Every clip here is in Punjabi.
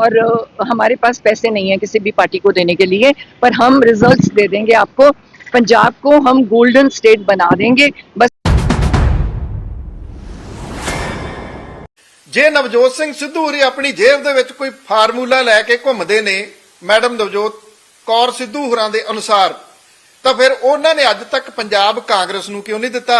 और अ, हमारे पास पैसे नहीं है किसी भी पार्टी को देने के लिए पर हम रिजल्ट्स दे देंगे आपको पंजाब को हम गोल्डन स्टेट बना देंगे बस ਜੇ ਨਵਜੋਤ ਸਿੰਘ ਸਿੱਧੂ ਹੋਰੀ ਆਪਣੀ ਜੇਬ ਦੇ ਵਿੱਚ ਕੋਈ ਫਾਰਮੂਲਾ ਲੈ ਕੇ ਘੁੰਮਦੇ ਨੇ ਮੈਡਮ ਨਵਜੋਤ ਕੌਰ ਸਿੱਧੂ ਹੋਰਾਂ ਦੇ ਅਨੁਸਾਰ ਤਾਂ ਫਿਰ ਉਹਨਾਂ ਨੇ ਅੱਜ ਤੱਕ ਪੰਜਾਬ ਕਾਂਗਰਸ ਨੂੰ ਕਿਉਂ ਨਹੀਂ ਦਿੱਤਾ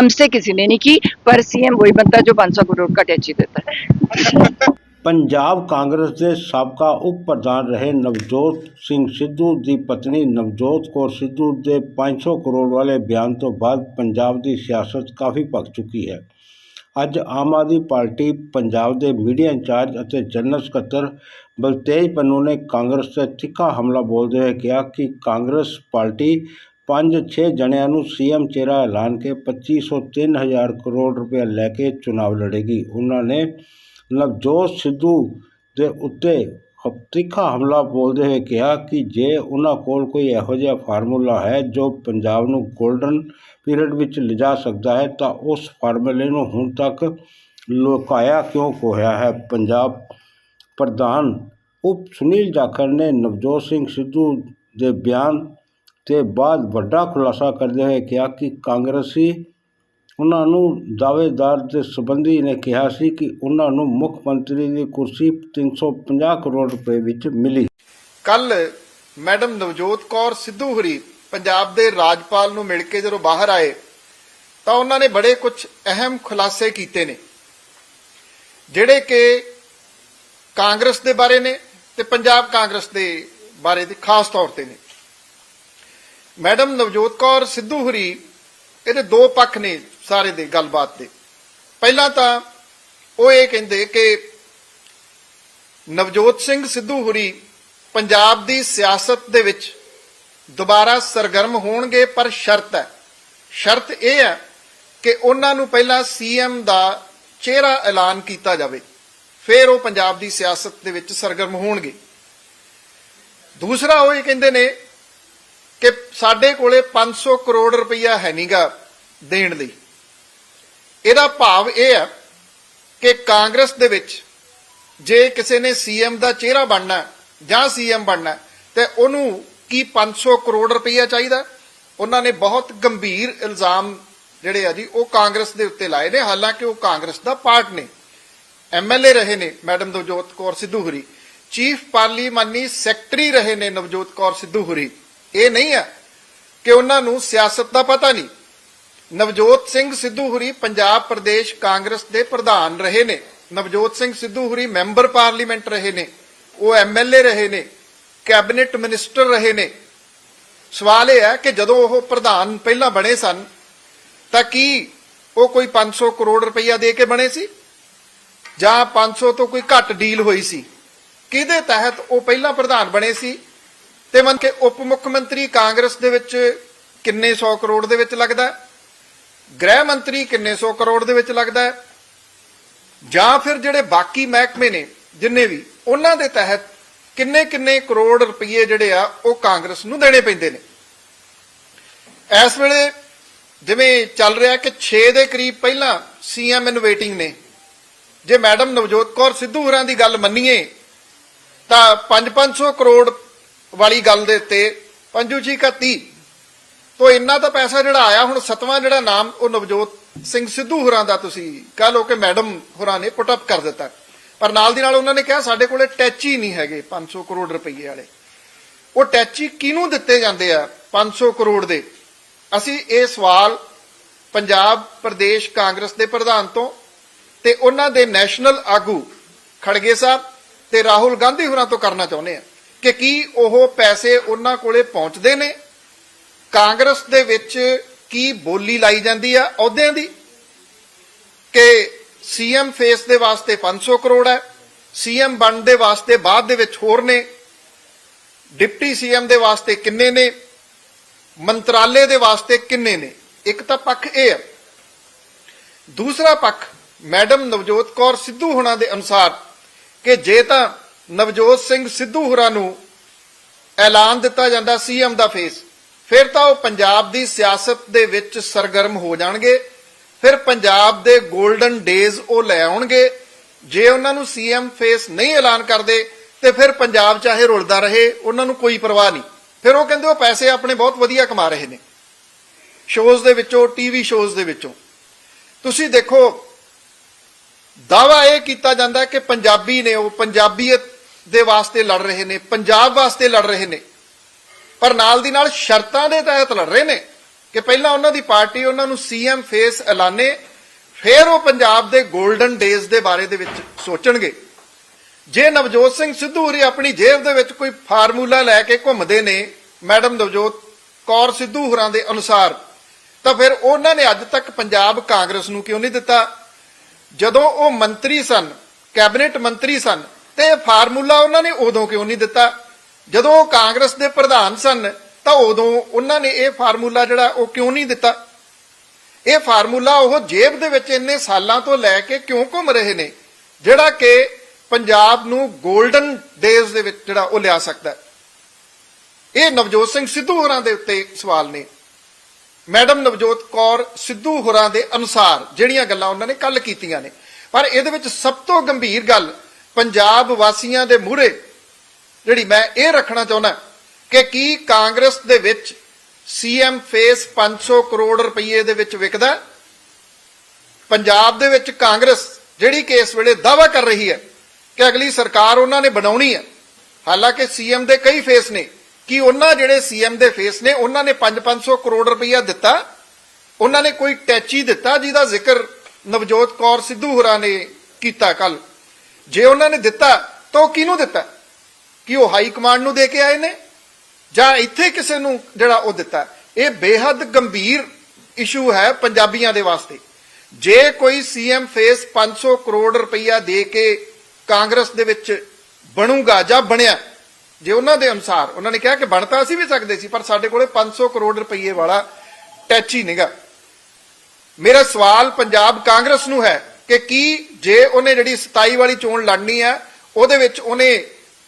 हमसे किसी ने नहीं की पर सीएम वही बनता है जो 500 करोड़ का टैची देता है ਪੰਜਾਬ ਕਾਂਗਰਸ ਦੇ ਸਾਬਕਾ ਉਪ ਪ੍ਰਧਾਨ ਰਹੇ ਨਵਜੋਤ ਸਿੰਘ ਸਿੱਧੂ ਦੀ ਪਤਨੀ ਨਵਜੋਤ ਕੌਰ ਸਿੱਧੂ ਦੇ 500 ਕਰੋੜ ਵਾਲੇ ਬਿਆਨ ਤੋਂ ਬਾਅਦ ਪੰਜਾਬ ਦੀ ਸਿਆਸਤ ਕਾਫੀ ਭਖ ਚੁੱਕੀ ਹੈ ਅੱਜ ਆਮ ਆਦਮੀ ਪਾਰਟੀ ਪੰਜਾਬ ਦੇ ਮੀਡੀਆ ਇੰਚਾਰਜ ਅਤੇ ਜਨਰਲ ਸਕੱਤਰ ਬਲਤੇਜ ਪੰਨੂ ਨੇ ਕਾਂਗਰਸ ਤੇ ਤਿੱਖਾ ਹਮਲਾ ਬੋਲਦੇ ਹੋਏ ਕਿਹਾ ਕਿ ਕਾਂਗਰਸ ਪਾਰਟੀ 5-6 ਜਣਿਆਂ ਨੂੰ ਸੀਐਮ ਚਿਹਰਾ ਐਲਾਨ ਕੇ 2500 3000 ਕਰੋੜ ਰੁਪਏ ਲੈ ਕੇ ਚੁਣਾਵ ਲੜੇਗੀ। ਉਹਨਾਂ ਨੇ ਨਵਜੋਤ ਸਿੱਧੂ ਦੇ ਉੱਤੇ ਤਿੱਖਾ ਹਮਲਾ ਬੋਲਦੇ ਹੋਏ ਕਿਹਾ ਕਿ ਜੇ ਉਹਨਾਂ ਕੋਲ ਕੋਈ ਇਹੋ ਜਿਹਾ ਫਾਰਮੂਲਾ ਹੈ ਜੋ ਪੰਜਾਬ ਨੂੰ 골ਡਨ ਪੀਰੀਅਡ ਵਿੱਚ ਲਿਜਾ ਸਕਦਾ ਹੈ, ਤਾਂ ਉਸ ਫਾਰਮੂਲੇ ਨੂੰ ਹੁਣ ਤੱਕ ਲੁਕਾਇਆ ਕਿਉਂ ਕੋਹਿਆ ਹੈ? ਪੰਜਾਬ ਪ੍ਰਧਾਨ ਉਪ ਸੁਨੀਲ ਜਾਖੜ ਨੇ ਨਵਜੋਤ ਸਿੰਘ ਸਿੱਧੂ ਦੇ ਬਿਆਨ ਤੇ ਬਾਅਦ ਵੱਡਾ ਖੁਲਾਸਾ ਕਰਦੇ ਹੋਏ ਕਿਹਾ ਕਿ ਕਾਂਗਰਸੀ ਉਹਨਾਂ ਨੂੰ ਦਾਅਵੇਦਾਰ ਦੇ ਸੰਬੰਧੀ ਨੇ ਕਿਹਾ ਸੀ ਕਿ ਉਹਨਾਂ ਨੂੰ ਮੁੱਖ ਮੰਤਰੀ ਦੀ ਕੁਰਸੀ 350 ਕਰੋੜ ਰੁਪਏ ਵਿੱਚ ਮਿਲੀ। ਕੱਲ ਮੈਡਮ ਨਵਜੋਤ ਕੌਰ ਸਿੱਧੂ ਹੋਰੀ ਪੰਜਾਬ ਦੇ ਰਾਜਪਾਲ ਨੂੰ ਮਿਲ ਕੇ ਜਦੋਂ ਬਾਹਰ ਆਏ, ਤਾਂ ਉਹਨਾਂ ਨੇ ਬੜੇ ਕੁਝ ਅਹਿਮ ਖੁਲਾਸੇ ਕੀਤੇ ਨੇ, ਜਿਹੜੇ ਕਿ ਕਾਂਗਰਸ ਦੇ ਬਾਰੇ ਨੇ ਤੇ ਪੰਜਾਬ ਕਾਂਗਰਸ ਦੇ ਬਾਰੇ ਦੇ ਖਾਸ ਤੌਰ ਤੇ ਨੇ। ਮੈਡਮ ਨਵਜੋਤ ਕੌਰ, ਸਿੱਧੂ ਹੁਰੀ, ਇਹਦੇ ਦੋ ਪੱਖ ਨੇ ਸਾਰੇ ਦੇ ਗੱਲਬਾਤ ਦੇ। ਪਹਿਲਾਂ ਤਾਂ ਉਹ ਇਹ ਕਹਿੰਦੇ ਕਿ ਨਵਜੋਤ ਸਿੰਘ, ਸਿੱਧੂ ਹੁਰੀ ਪੰਜਾਬ ਦੀ ਸਿਆਸਤ ਦੇ ਵਿੱਚ ਦੁਬਾਰਾ ਸਰਗਰਮ ਹੋਣਗੇ, ਪਰ ਸ਼ਰਤ ਹੈ। ਸ਼ਰਤ ਇਹ ਹੈ ਕਿ ਉਹਨਾਂ ਨੂੰ ਪਹਿਲਾਂ ਸੀਐਮ ਦਾ ਚਿਹਰਾ ਐਲਾਨ ਕੀਤਾ ਜਾਵੇ, ਫਿਰ ਉਹ ਪੰਜਾਬ ਦੀ ਸਿਆਸਤ ਦੇ ਵਿੱਚ ਸਰਗਰਮ ਹੋਣਗੇ। ਦੂਸਰਾ ਉਹ ਇਹ ਕਹਿੰਦੇ ਨੇ ਕਿ ਸਾਡੇ ਕੋਲੇ 500 ਕਰੋੜ ਰੁਪਈਆ ਹੈ ਨਹੀਂਗਾ ਦੇਣ ਲਈ। ਇਹਦਾ ਭਾਵ ਇਹ ਹੈ ਕਿ ਕਾਂਗਰਸ ਦੇ ਵਿੱਚ ਜੇ ਕਿਸੇ ਨੇ ਸੀਐਮ ਦਾ ਚਿਹਰਾ ਬਣਨਾ ਹੈ ਜਾਂ ਸੀਐਮ ਬਣਨਾ ਹੈ, ਤੇ ਉਹਨੂੰ ਕੀ 500 ਕਰੋੜ ਰੁਪਈਆ ਚਾਹੀਦਾ ਉਹਨਾਂ ਨੇ ਬਹੁਤ ਗੰਭੀਰ ਇਲਜ਼ਾਮ ਜਿਹੜੇ ਆ ਜੀ ਉਹ ਕਾਂਗਰਸ ਦੇ ਉੱਤੇ ਲਾਏ ਨੇ ਹਾਲਾਂਕਿ ਉਹ ਕਾਂਗਰਸ ਦਾ ਪਾਰਟ ਨੇ। ਐਮਐਲਏ ਰਹੇ ਨੇ ਮੈਡਮ ਨਵਜੋਤ ਕੌਰ ਸਿੱਧੂ ਹੁਰੀ ਚੀਫ ਪਾਰਲੀਮਾਨੀ ਸੈਕਟਰੀ ਰਹੇ ਨੇ ਨਵਜੋਤ ਕੌਰ ਸਿੱਧੂ ਹੁਰੀ ਇਹ ਨਹੀਂ ਹੈ ਕਿ ਉਹਨਾਂ ਨੂੰ ਸਿਆਸਤ ਦਾ ਪਤਾ ਨਹੀਂ। ਨਵਜੋਤ ਸਿੰਘ ਸਿੱਧੂ ਹੁਰੀ ਪੰਜਾਬ ਪ੍ਰਦੇਸ਼ ਕਾਂਗਰਸ ਦੇ ਪ੍ਰਧਾਨ ਰਹੇ ਨੇ। ਨਵਜੋਤ ਸਿੰਘ ਸਿੱਧੂ ਹੁਰੀ ਮੈਂਬਰ ਪਾਰਲੀਮੈਂਟ ਰਹੇ ਨੇ। ਉਹ ਐਮਐਲਏ ਰਹੇ ਨੇ। ਕੈਬਨਿਟ ਮਿਨਿਸਟਰ ਰਹੇ ਨੇ। ਸਵਾਲ ਇਹ ਹੈ ਕਿ ਜਦੋਂ ਉਹ ਪ੍ਰਧਾਨ ਪਹਿਲਾਂ ਬਣੇ ਸਨ, ਤਾਂ ਕੀ ਉਹ ਕੋਈ 500 ਕਰੋੜ ਰੁਪਈਆ ਦੇ ਕੇ ਬਣੇ ਸੀ? ਜਾਂ 500 ਤੋਂ ਕੋਈ ਘੱਟ ਡੀਲ ਹੋਈ ਸੀ? ਕਿਹਦੇ ਤਹਿਤ ਉਹ ਪਹਿਲਾਂ ਪ੍ਰਧਾਨ ਬਣੇ ਸੀ? ਤੇ ਮੰਨ ਕੇ ਉਪ ਮੁੱਖ ਮੰਤਰੀ ਕਾਂਗਰਸ ਦੇ ਵਿੱਚ ਕਿੰਨੇ 100 ਕਰੋੜ ਦੇ ਵਿੱਚ ਲੱਗਦਾ ਗ੍ਰਹਿ ਮੰਤਰੀ ਕਿੰਨੇ 100 ਕਰੋੜ ਦੇ ਵਿੱਚ ਲੱਗਦਾ ਹੈ? ਜਾਂ ਫਿਰ ਜਿਹੜੇ ਬਾਕੀ ਮਹਿਕਮੇ ਨੇ, ਜਿੰਨੇ ਵੀ, ਉਹਨਾਂ ਦੇ ਤਹਿਤ ਕਿੰਨੇ ਕਿੰਨੇ ਕਰੋੜ ਰੁਪਏ ਜਿਹੜੇ ਆ, ਉਹ ਕਾਂਗਰਸ ਨੂੰ ਦੇਣੇ ਪੈਂਦੇ ਨੇ? ਇਸ ਵੇਲੇ ਜਿਵੇਂ ਚੱਲ ਰਿਹਾ ਕਿ 6 ਦੇ ਕਰੀਬ ਪਹਿਲਾਂ ਸੀਐਮ ਇਨ ਵੇਟਿੰਗ ਨੇ। ਜੇ ਮੈਡਮ ਨਵਜੋਤ ਕੌਰ ਸਿੱਧੂ ਹੋਰਾਂ ਦੀ ਗੱਲ ਮੰਨੀਏ, ਤਾਂ 5-500 ਕਰੋੜ ਵਾਲੀ ਗੱਲ ਦੇ ਉੱਤੇ, ਪੰਜੂ ਜੀ ਕਾ 30 ਤੋਂ ਇੰਨਾ ਤਾਂ ਪੈਸਾ ਜਿਹੜਾ ਆਇਆ ਹੁਣ ਸਤਵਾਂ ਜਿਹੜਾ ਨਾਮ, ਉਹ ਨਵਜੋਤ ਸਿੰਘ ਸਿੱਧੂ ਹੋਰਾਂ ਦਾ ਤੁਸੀਂ ਕਹ ਲਓ ਕਿ ਮੈਡਮ ਹੋਰਾਂ ਨੇ ਪੁੱਟ ਅਪ ਕਰ ਦਿੱਤਾ। ਪਰ ਨਾਲ ਦੀ ਨਾਲ ਉਹਨਾਂ ਨੇ ਕਿਹਾ ਸਾਡੇ ਕੋਲੇ ਟੈਚੀ ਨਹੀਂ ਹੈਗੇ 500 ਕਰੋੜ ਰੁਪਏ ਵਾਲੇ। ਉਹ ਟੈਚੀ ਕਿਹਨੂੰ ਦਿੱਤੇ ਜਾਂਦੇ ਆ 500 ਕਰੋੜ ਦੇ? ਅਸੀਂ ਇਹ ਸਵਾਲ ਪੰਜਾਬ, ਪ੍ਰਦੇਸ਼, ਕਾਂਗਰਸ ਦੇ ਪ੍ਰਧਾਨ ਤੋਂ ਤੇ ਉਹਨਾਂ ਦੇ ਨੈਸ਼ਨਲ ਆਗੂ ਖੜਗੇ ਸਾਹਿਬ ਤੇ ਰਾਹੁਲ ਗਾਂਧੀ ਹੋਰਾਂ ਤੋਂ ਕਰਨਾ ਚਾਹੁੰਦੇ ਆ। ਕਿ ਕੀ ਉਹ ਪੈਸੇ ਉਹਨਾਂ ਕੋਲੇ ਪਹੁੰਚਦੇ ਨੇ? ਕਾਂਗਰਸ ਦੇ ਵਿੱਚ ਕੀ ਬੋਲੀ ਲਾਈ ਜਾਂਦੀ ਆ ਅਹੁਦਿਆਂ ਦੀ? ਕਿ ਸੀਐਮ ਫੇਸ ਦੇ ਵਾਸਤੇ 500 ਕਰੋੜ ਹੈ, ਸੀਐਮ ਬਣ ਦੇ ਵਾਸਤੇ ਬਾਅਦ ਦੇ ਵਿੱਚ ਹੋਰ ਨੇ, ਡਿਪਟੀ ਸੀਐਮ ਦੇ ਵਾਸਤੇ ਕਿੰਨੇ ਨੇ, ਮੰਤਰਾਲੇ ਦੇ ਵਾਸਤੇ ਕਿੰਨੇ ਨੇ? ਇੱਕ ਤਾਂ ਪੱਖ ਇਹ ਹੈ ਦੂਸਰਾ ਪੱਖ ਮੈਡਮ ਨਵਜੋਤ ਕੌਰ ਸਿੱਧੂ ਹੁਣਾਂ ਦੇ ਅਨੁਸਾਰ ਕਿ ਜੇ ਤਾਂ ਨਵਜੋਤ ਸਿੰਘ ਸਿੱਧੂ ਹੋਰਾਂ ਨੂੰ ਐਲਾਨ ਦਿੱਤਾ ਜਾਂਦਾ ਸੀਐਮ ਦਾ ਫੇਸ। ਫਿਰ ਤਾਂ ਉਹ ਪੰਜਾਬ ਦੀ ਸਿਆਸਤ ਦੇ ਵਿੱਚ ਸਰਗਰਮ ਹੋ ਜਾਣਗੇ। ਫਿਰ ਪੰਜਾਬ ਦੇ 골ਡਨ ਡੇਜ਼ ਉਹ ਲੈ ਆਉਣਗੇ। ਜੇ ਉਹਨਾਂ ਨੂੰ ਸੀਐਮ ਫੇਸ ਨਹੀਂ ਐਲਾਨ ਕਰਦੇ, ਤੇ ਫਿਰ ਪੰਜਾਬ ਚਾਹੇ ਰੁਲਦਾ ਰਹੇ, ਉਹਨਾਂ ਨੂੰ ਕੋਈ ਪਰਵਾਹ ਨਹੀਂ। ਫਿਰ ਉਹ ਕਹਿੰਦੇ ਉਹ ਪੈਸੇ ਆਪਣੇ ਬਹੁਤ ਵਧੀਆ ਕਮਾ ਰਹੇ ਨੇ। ਸ਼ੋਜ਼ ਦੇ ਵਿੱਚੋਂ, ਟੀਵੀ ਸ਼ੋਜ਼ ਦੇ ਵਿੱਚੋਂ। ਤੁਸੀਂ ਦੇਖੋ ਦਾਵਾ ਇਹ ਕੀਤਾ ਜਾਂਦਾ ਕਿ ਪੰਜਾਬੀ ਨੇ ਉਹ, ਪੰਜਾਬੀਅਤ ਦੇ ਵਾਸਤੇ ਲੜ ਰਹੇ ਨੇ, ਪੰਜਾਬ ਵਾਸਤੇ ਲੜ ਰਹੇ ਨੇ। ਪਰ ਨਾਲ ਦੀ ਨਾਲ ਸ਼ਰਤਾਂ ਦੇ ਤਹਿਤ ਲੜ ਰਹੇ ਨੇ ਕਿ ਪਹਿਲਾਂ ਉਹਨਾਂ ਦੀ ਪਾਰਟੀ ਉਹਨਾਂ ਨੂੰ ਸੀਐਮ ਫੇਸ ਐਲਾਨੇ, ਫਿਰ ਉਹ ਪੰਜਾਬ ਦੇ 골ਡਨ ਡੇਜ਼ ਦੇ ਬਾਰੇ ਦੇ ਵਿੱਚ ਸੋਚਣਗੇ। ਜੇ ਨਵਜੋਤ ਸਿੰਘ ਸਿੱਧੂ ਹੋਰੀ ਆਪਣੀ ਜੇਬ ਦੇ ਵਿੱਚ ਕੋਈ ਫਾਰਮੂਲਾ ਲੈ ਕੇ ਘੁੰਮਦੇ ਨੇ, ਮੈਡਮ ਨਵਜੋਤ ਕੌਰ ਸਿੱਧੂ ਹੋਰਾਂ ਦੇ ਅਨੁਸਾਰ, ਤਾਂ ਫਿਰ ਉਹਨਾਂ ਨੇ ਅੱਜ ਤੱਕ ਪੰਜਾਬ ਕਾਂਗਰਸ ਨੂੰ ਕਿਉਂ ਨਹੀਂ ਦਿੱਤਾ? ਜਦੋਂ ਉਹ ਮੰਤਰੀ ਸਨ, ਕੈਬਨਿਟ ਮੰਤਰੀ ਸਨ ਤੇ ਇਹ ਫਾਰਮੂਲਾ ਉਹਨਾਂ ਨੇ ਉਦੋਂ ਕਿਉਂ ਨਹੀਂ ਦਿੱਤਾ? ਜਦੋਂ ਉਹ ਕਾਂਗਰਸ ਦੇ ਪ੍ਰਧਾਨ ਸਨ, ਤਾਂ ਉਦੋਂ ਉਹਨਾਂ ਨੇ ਇਹ ਫਾਰਮੂਲਾ ਜਿਹੜਾ, ਉਹ ਕਿਉਂ ਨਹੀਂ ਦਿੱਤਾ? ਇਹ ਫਾਰਮੂਲਾ ਉਹ ਜੇਬ ਦੇ ਵਿੱਚ ਇੰਨੇ ਸਾਲਾਂ ਤੋਂ ਲੈ ਕੇ ਕਿਉਂ ਘੁੰਮ ਰਹੇ ਨੇ, ਜਿਹੜਾ ਕਿ ਪੰਜਾਬ ਨੂੰ 골ਡਨ ਡੇਜ਼ ਦੇ ਵਿੱਚ ਜਿਹੜਾ ਉਹ ਲਿਆ ਸਕਦਾ ਇਹ ਨਵਜੋਤ ਸਿੰਘ ਸਿੱਧੂ ਹੋਰਾਂ ਦੇ ਉੱਤੇ ਸਵਾਲ ਨੇ। ਮੈਡਮ ਨਵਜੋਤ ਕੌਰ ਸਿੱਧੂ ਹੋਰਾਂ ਦੇ ਅਨੁਸਾਰ ਜਿਹੜੀਆਂ ਗੱਲਾਂ ਉਹਨਾਂ ਨੇ ਕੱਲ ਕੀਤੀਆਂ ਨੇ। ਪਰ ਇਹਦੇ ਵਿੱਚ ਸਭ ਤੋਂ ਗੰਭੀਰ ਗੱਲ ਪੰਜਾਬ ਵਾਸੀਆਂ ਦੇ ਮੂਹਰੇ ਜਿਹੜੀ ਮੈਂ ਇਹ ਰੱਖਣਾ ਚਾਹੁੰਦਾ ਕਿ ਕੀ ਕਾਂਗਰਸ ਦੇ ਵਿੱਚ ਸੀਐਮ ਫੇਸ 500 ਕਰੋੜ ਰੁਪਏ ਦੇ ਵਿੱਚ ਵਿਕਦਾ ਪੰਜਾਬ ਦੇ ਵਿੱਚ ਕਾਂਗਰਸ ਜਿਹੜੀ ਕਿ ਇਸ ਵੇਲੇ ਦਾਵਾ ਕਰ ਰਹੀ ਹੈ ਕਿ ਅਗਲੀ ਸਰਕਾਰ ਉਹਨਾਂ ਨੇ ਬਣਾਉਣੀ ਹੈ। ਹਾਲਾਂਕਿ ਸੀਐਮ ਦੇ ਕਈ ਫੇਸ ਨੇ। ਕਿ ਉਹਨਾਂ ਜਿਹੜੇ ਸੀਐਮ ਦੇ ਫੇਸ ਨੇ, ਉਹਨਾਂ ਨੇ 5-500 ਕਰੋੜ ਰੁਪਈਆ ਦਿੱਤਾ? ਉਹਨਾਂ ਨੇ ਕੋਈ ਟੈਚੀ ਦਿੱਤਾ ਜਿਹਦਾ ਜ਼ਿਕਰ ਨਵਜੋਤ ਕੌਰ ਸਿੱਧੂ ਹੋਰਾਂ ਨੇ ਕੀਤਾ ਕੱਲ ਜੇ ਉਹਨਾਂ ਨੇ ਦਿੱਤਾ, ਤਾਂ ਉਹ ਕਿਹਨੂੰ ਦਿੱਤਾ? ਕਿ ਉਹ ਹਾਈ ਕਮਾਂਡ ਨੂੰ ਦੇ ਕੇ ਆਏ ਨੇ? ਜਾਂ ਇੱਥੇ ਕਿਸੇ ਨੂੰ ਜਿਹੜਾ ਉਹ ਦਿੱਤਾ? ਇਹ ਬੇਹੱਦ ਗੰਭੀਰ ਇਸ਼ੂ ਹੈ ਪੰਜਾਬੀਆਂ ਦੇ ਵਾਸਤੇ। ਜੇ ਕੋਈ ਸੀਐਮ ਫੇਸ 500 ਕਰੋੜ ਰੁਪਈਆ ਦੇ ਕੇ ਕਾਂਗਰਸ ਦੇ ਵਿੱਚ ਬਣੂਗਾ ਜਾਂ ਬਣਿਆ, ਜੇ ਉਹਨਾਂ ਦੇ ਅਨੁਸਾਰ, ਉਹਨਾਂ ਨੇ ਕਿਹਾ ਕਿ ਬਣ ਤਾਂ ਅਸੀਂ ਵੀ ਸਕਦੇ ਸੀ, ਪਰ ਸਾਡੇ ਕੋਲੇ 500 ਕਰੋੜ ਰੁਪਈਏ ਵਾਲਾ ਟੈਚੀ ਹੀ ਮੇਰਾ ਸਵਾਲ ਪੰਜਾਬ ਕਾਂਗਰਸ ਨੂੰ ਹੈ ਕਿ ਕੀ ਜੇ ਉਹਨੇ ਜਿਹੜੀ 27 ਵਾਲੀ ਚੋਣ ਲੜਨੀ ਹੈ, ਉਹਦੇ ਵਿੱਚ ਉਹਨੇ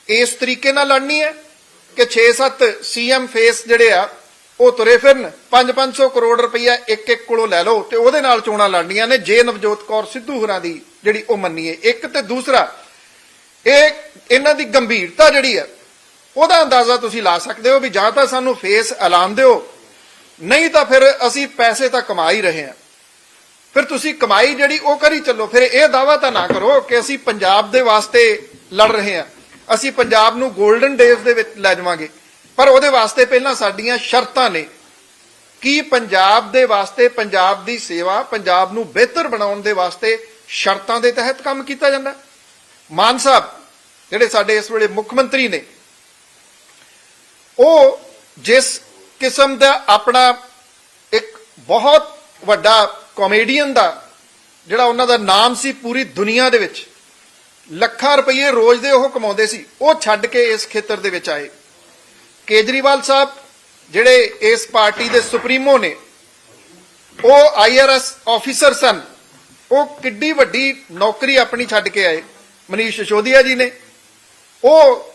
ਇਸ ਤਰੀਕੇ ਨਾਲ ਲੜਨੀ ਹੈ ਕਿ 6-7 ਸੀਐਮ ਫੇਸ ਜਿਹੜੇ ਆ, ਉਹ ਤੁਰੇ ਫਿਰਨ 5-500 ਕਰੋੜ ਰੁਪਈਆ ਇੱਕ ਇੱਕ ਕੋਲੋਂ ਲੈ ਲਓ ਤੇ ਉਹਦੇ ਨਾਲ ਚੋਣਾਂ ਲੜਨੀਆਂ ਨੇ, ਜੇ ਨਵਜੋਤ ਕੌਰ ਸਿੱਧੂ ਹੋਰਾਂ ਦੀ ਜਿਹੜੀ ਉਹ ਮੰਨੀਏ। ਇੱਕ ਤੇ ਦੂਸਰਾ, ਇਹ ਇਹਨਾਂ ਦੀ ਗੰਭੀਰਤਾ ਜਿਹੜੀ ਹੈ, ਉਹਦਾ ਅੰਦਾਜ਼ਾ ਤੁਸੀਂ ਲਾ ਸਕਦੇ ਹੋ ਵੀ ਜਾਂ ਤਾਂ ਸਾਨੂੰ ਫੇਸ ਐਲਾਨ ਦਿਓ, ਨਹੀਂ ਤਾਂ ਫਿਰ ਅਸੀਂ ਪੈਸੇ ਤਾਂ ਕਮਾ ਹੀ ਰਹੇ ਹਾਂ। ਫਿਰ ਤੁਸੀਂ ਕਮਾਈ ਜਿਹੜੀ ਉਹ ਕਰੀ ਚੱਲੋ, ਫਿਰ ਇਹ ਦਾਵਾ ਤਾਂ ਨਾ ਕਰੋ ਕਿ ਅਸੀਂ ਪੰਜਾਬ ਦੇ ਵਾਸਤੇ ਲੜ ਰਹੇ ਹਾਂ। ਅਸੀਂ ਪੰਜਾਬ ਨੂੰ 골ਡਨ ਡੇਜ਼ ਦੇ ਵਿੱਚ ਲੈ ਜਾਵਾਂਗੇ। ਪਰ ਉਹਦੇ ਵਾਸਤੇ ਪਹਿਲਾਂ ਸਾਡੀਆਂ ਸ਼ਰਤਾਂ ਨੇ ਕੀ ਪੰਜਾਬ ਦੇ ਵਾਸਤੇ ਪੰਜਾਬ ਦੀ ਸੇਵਾ, ਪੰਜਾਬ ਨੂੰ ਬਿਹਤਰ ਬਣਾਉਣ ਦੇ ਵਾਸਤੇ ਸ਼ਰਤਾਂ ਦੇ ਤਹਿਤ ਕੰਮ ਕੀਤਾ ਜਾਂਦਾ। ਮਾਨ ਸਾਹਿਬ, ਜਿਹੜੇ ਸਾਡੇ ਇਸ ਵੇਲੇ ਮੁੱਖ ਮੰਤਰੀ ਨੇ, ਉਹ ਜਿਸ ਕਿਸਮ ਦਾ ਆਪਣਾ ਇੱਕ ਬਹੁਤ ਵੱਡਾ ਕਾਮੇਡੀਅਨ ਦਾ, ਜਿਹੜਾ ਉਹਨਾਂ ਦਾ ਨਾਮ ਸੀ ਪੂਰੀ ਦੁਨੀਆ ਦੇ ਵਿੱਚ, ਲੱਖਾਂ ਰੁਪਏ ਰੋਜ਼ ਦੇ ਉਹ ਕਮਾਉਂਦੇ ਸੀ, ਉਹ ਛੱਡ ਕੇ ਇਸ ਖੇਤਰ ਦੇ ਵਿੱਚ ਆਏ। ਕੇਜਰੀਵਾਲ ਸਾਹਿਬ, ਜਿਹੜੇ ਇਸ ਪਾਰਟੀ ਦੇ ਸੁਪਰੀਮੋ ਨੇ, ਉਹ ਆਈਆਰਐਸ ਆਫੀਸਰ ਸਨ। ਉਹ ਕਿੱਡੀ ਵੱਡੀ ਨੌਕਰੀ ਆਪਣੀ ਛੱਡ ਕੇ ਆਏ। ਮਨੀਸ਼ ਸਸ਼ੋਦੀਆ ਜੀ ਨੇ। ਉਹ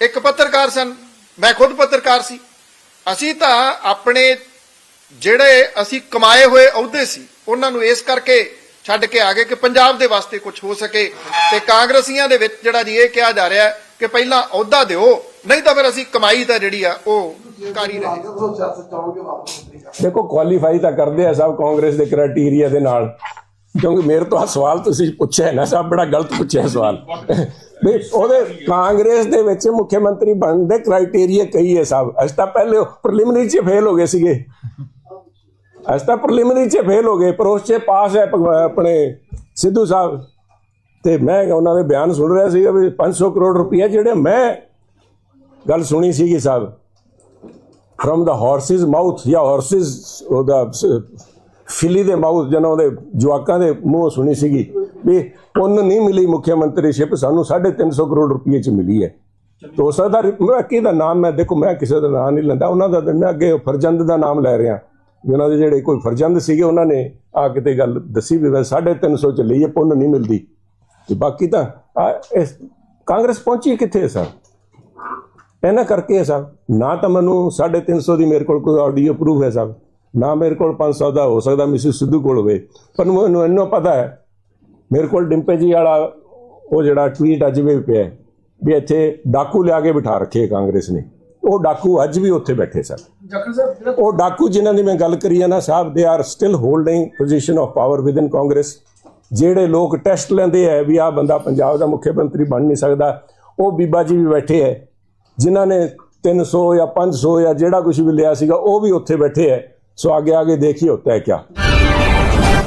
ਇੱਕ ਪੱਤਰਕਾਰ ਸਨ। ਮੈਂ ਖੁਦ ਪੱਤਰਕਾਰ ਸੀ। ਅਸੀਂ ਤਾਂ ਆਪਣੇ ਜਿਹੜੇ ਅਸੀਂ ਕਮਾਏ ਹੋਏ ਅਹੁਦੇ ਸੀ, ਉਹਨਾਂ ਨੂੰ ਇਸ ਕਰਕੇ ਛੱਡ ਕੇ ਆ ਗਏ ਕਿ ਪੰਜਾਬ ਦੇ ਵਾਸਤੇ ਕੁਝ ਹੋ ਸਕੇ ਤੇ ਕਾਂਗਰਸੀਆਂ ਦੇ ਵਿੱਚ ਜਿਹੜਾ ਜੀ ਇਹ ਕਿਹਾ ਜਾ ਰਿਹਾ ਕਿ ਪਹਿਲਾਂ ਅਹੁਦਾ ਦਿਓ, ਨਹੀਂ ਤਾਂ ਫਿਰ ਅਸੀਂ ਕਮਾਈ ਤਾਂ ਜਿਹੜੀ ਆ, ਉਹ ਕਰ ਰਹੇ। ਦੇਖੋ ਕੁਆਲੀਫਾਈ ਤਾਂ ਕਰਦੇ ਆ ਸਭ ਕਾਂਗਰਸ ਦੇ ਕ੍ਰਾਈਟੇਰੀਆ ਦੇ ਨਾਲ। ਕਿਉਂਕਿ ਮੇਰੇ ਤੋਂ ਆ ਸਵਾਲ ਤੁਸੀਂ ਪੁੱਛਿਆ ਨਾ ਸਾਹਿਬ ਬੜਾ ਗਲਤ ਪੁੱਛਿਆ ਸਵਾਲ। ਵੀ ਉਹਦੇ ਕਾਂਗਰਸ ਦੇ ਵਿੱਚ ਮੁੱਖ ਮੰਤਰੀ ਬਣਨ ਦੇ ਕ੍ਰਾਈਟੇਰੀਆ ਕਈ ਹੈ ਸਾਹਿਬ ਅਸੀਂ ਤਾਂ ਪਹਿਲੇ ਪ੍ਰੀਲਿਮਿਨਰੀ 'ਚ ਫੇਲ ਹੋ ਗਏ ਸੀਗੇ। ਅਸੀਂ ਤਾਂ ਪ੍ਰੀਲਿਮਿਨਰੀ 'ਚ ਫੇਲ ਹੋ ਗਏ, ਪਰ ਉਸ 'ਚ ਪਾਸ ਹੈ ਆਪਣੇ ਸਿੱਧੂ ਸਾਹਿਬ। ਤੇ ਮੈਂ ਉਹਨਾਂ ਦੇ ਬਿਆਨ ਸੁਣ ਰਿਹਾ ਸੀਗਾ ਵੀ 500 ਕਰੋੜ ਰੁਪਏ ਜਿਹੜੇ ਮੈਂ ਗੱਲ ਸੁਣੀ ਸੀਗੀ ਸਾਹਿਬ ਫਰਮ ਦਾ ਹਾਰਸਿਸ ਮਾਊਥ ਜਾਂ ਹਾਰਸਿਸ ਉਹਦਾ, ਫਿਲੀ ਦੇ ਮਾਊਥ ਜਨਾਂ ਉਹਦੇ ਜਵਾਕਾਂ ਦੇ ਮੂੰਹ ਸੁਣੀ ਸੀਗੀ ਵੀ ਪੁੰਨ ਨਹੀਂ ਮਿਲੀ ਮੁੱਖ ਮੰਤਰੀ ਸ਼ਿਪ, ਸਾਨੂੰ 350 ਕਰੋੜ ਰੁਪਏ ਚ ਮਿਲੀ ਹੈ। ਤੋ ਹੋ ਸਕਦਾ ਮੈਂ ਕਿਹਦਾ ਨਾਮ ਮੈਂ ਦੇਖੋ, ਮੈਂ ਕਿਸੇ ਦਾ ਨਾਮ ਨਹੀਂ ਲੈਂਦਾ, ਉਹਨਾਂ ਦਾ ਮੈਂ ਅੱਗੇ ਫਰਜ਼ੰਦ ਦਾ ਨਾਮ ਲੈ ਰਿਹਾ। ਉਹਨਾਂ ਦੇ ਜਿਹੜੇ ਕੋਈ ਫਰਜ਼ੰਦ ਸੀਗੇ, ਉਹਨਾਂ ਨੇ ਆ ਕਿਤੇ ਗੱਲ ਦੱਸੀ ਵੀ ਮੈਂ 350 ਚ ਲਈਏ ਹੈ ਪੁੰਨ ਨਹੀਂ ਮਿਲਦੀ। ਤੇ ਬਾਕੀ ਤਾਂ ਇਸ ਕਾਂਗਰਸ ਪਹੁੰਚੀ ਕਿੱਥੇ ਹੈ ਸਰ? ਇਹਨਾਂ ਕਰਕੇ ਸਾਹਿਬ ਨਾ ਤਾਂ ਮੈਨੂੰ 350 ਦੀ ਮੇਰੇ ਕੋਲ ਕੋਈ ਆਡੀਓ ਪ੍ਰੂਫ ਹੈ ਸਾਹਿਬ ਨਾ ਮੇਰੇ ਕੋਲ 500 ਦਾ ਹੋ ਸਕਦਾ ਮਿਸਿਸ ਸਿੱਧੂ ਕੋਲ ਹੋਵੇ। ਪਰ ਮੈਨੂੰ ਇੰਨਾ ਪਤਾ ਹੈ, ਮੇਰੇ ਕੋਲ ਡਿੰਪੇ ਜੀ ਵਾਲਾ ਉਹ ਜਿਹੜਾ ਟਵੀਟ ਅੱਜ ਵੀ ਪਿਆ ਵੀ ਇੱਥੇ ਡਾਕੂ ਲਿਆ ਕੇ ਬਿਠਾ ਰੱਖੇ ਕਾਂਗਰਸ ਨੇ। ਉਹ ਡਾਕੂ ਅੱਜ ਵੀ ਉੱਥੇ ਬੈਠੇ ਸਨ। ਉਹ ਡਾਕੂ ਜਿਨ੍ਹਾਂ ਦੀ ਮੈਂ ਗੱਲ ਕਰੀ ਆ ਨਾ ਸਾਹਿਬ ਦੇ are still holding position of power within Congress ਜਿਹੜੇ ਲੋਕ ਟੈਸਟ ਲੈਂਦੇ ਆ ਵੀ ਆ ਬੰਦਾ ਪੰਜਾਬ ਦਾ ਮੁੱਖ ਮੰਤਰੀ ਬਣ ਨਹੀਂ ਸਕਦਾ ਉਹ ਬੀਬਾ ਜੀ ਵੀ ਬੈਠੇ ਐ ਜਿਨ੍ਹਾਂ ਨੇ 300 ਜਾਂ 500 ਜਾਂ ਜਿਹੜਾ ਕੁਝ ਵੀ ਲਿਆ ਸੀਗਾ ਉਹ ਵੀ ਉੱਥੇ ਬੈਠੇ ਐ ਸੋ ਅੱਗੇ ਅੱਗੇ ਦੇਖੀ ਹੁੰਦਾ ਹੈ ਕਿਆ।